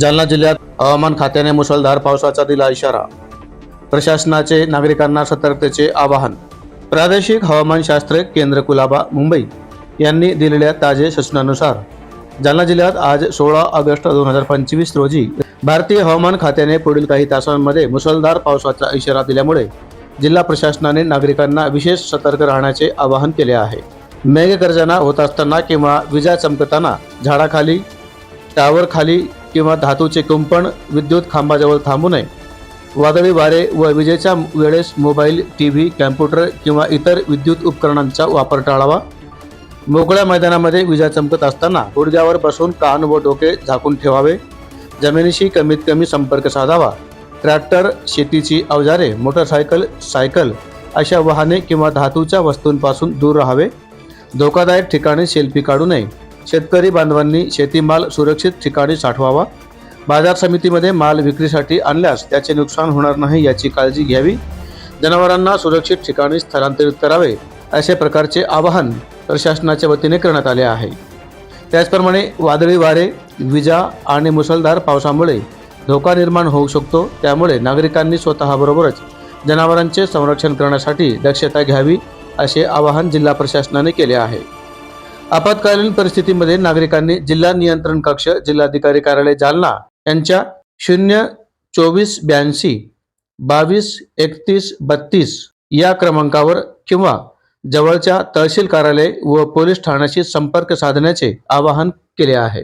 जालना जिल्ह्यात हवामान खात्याने मुसळधार पावसाचा दिला इशारा. प्रशासनाचे नागरिकांना सतर्कतेचे आवाहन. प्रादेशिक हवामानशास्त्र केंद्र कुलाबा मुंबई यांनी दिलेल्या ताजे सूचनानुसार जालना जिल्ह्यात आज सोळा ऑगस्ट दोन हजार पंचवीस रोजी भारतीय हवामान खात्याने पुढील काही तासांमध्ये मुसळधार पावसाचा इशारा दिल्यामुळे जिल्हा प्रशासनाने नागरिकांना विशेष सतर्क राहण्याचे आवाहन केले आहे. मेघगर्जना होत असताना किंवा विजा चमकताना झाडाखाली टावरखाली किंवा धातूचे कुंपण विद्युत खांबाजवळ थांबू नये. वादळी वारे व विजेच्या वेळेस मोबाईल टी व्ही कॅम्प्युटर किंवा इतर विद्युत उपकरणांचा वापर टाळावा. मोकळ्या मैदानामध्ये विजा चमकत असताना गुडघ्यावर बसून कान व डोके झाकून ठेवावे. जमिनीशी कमीत कमी संपर्क साधावा. ट्रॅक्टर शेतीची अवजारे मोटरसायकल सायकल अशा वाहने किंवा धातूच्या वस्तूंपासून दूर राहावे. धोकादायक ठिकाणी सेल्फी काढू नये. शेतकरी बांधवांनी शेतीमाल सुरक्षित ठिकाणी साठवावा. बाजार समितीमध्ये माल विक्रीसाठी आणल्यास त्याचे नुकसान होणार नाही याची काळजी घ्यावी. जनावरांना सुरक्षित ठिकाणी स्थलांतरित करावे अशा प्रकारचे आवाहन प्रशासनाच्या वतीने करण्यात आले आहे. त्याचप्रमाणे वादळी वारे विजा आणि मुसळधार पावसामुळे धोका निर्माण होऊ शकतो. त्यामुळे नागरिकांनी स्वतःबरोबरच जनावरांचे संरक्षण करण्यासाठी दक्षता घ्यावी असे आवाहन जिल्हा प्रशासनाने केले आहे. आपत्कालीन परिस्थितीमध्ये नागरिकांनी जिल्हा नियंत्रण कक्ष जिल्हाधिकारी कार्यालय जालना यांच्या शून्य चोवीस ब्याऐंशी बावीस एकतीस बत्तीस या क्रमांकावर किंवा जवळच्या तहसील कार्यालय व पोलीस ठाण्याशी संपर्क साधण्याचे आवाहन केले आहे.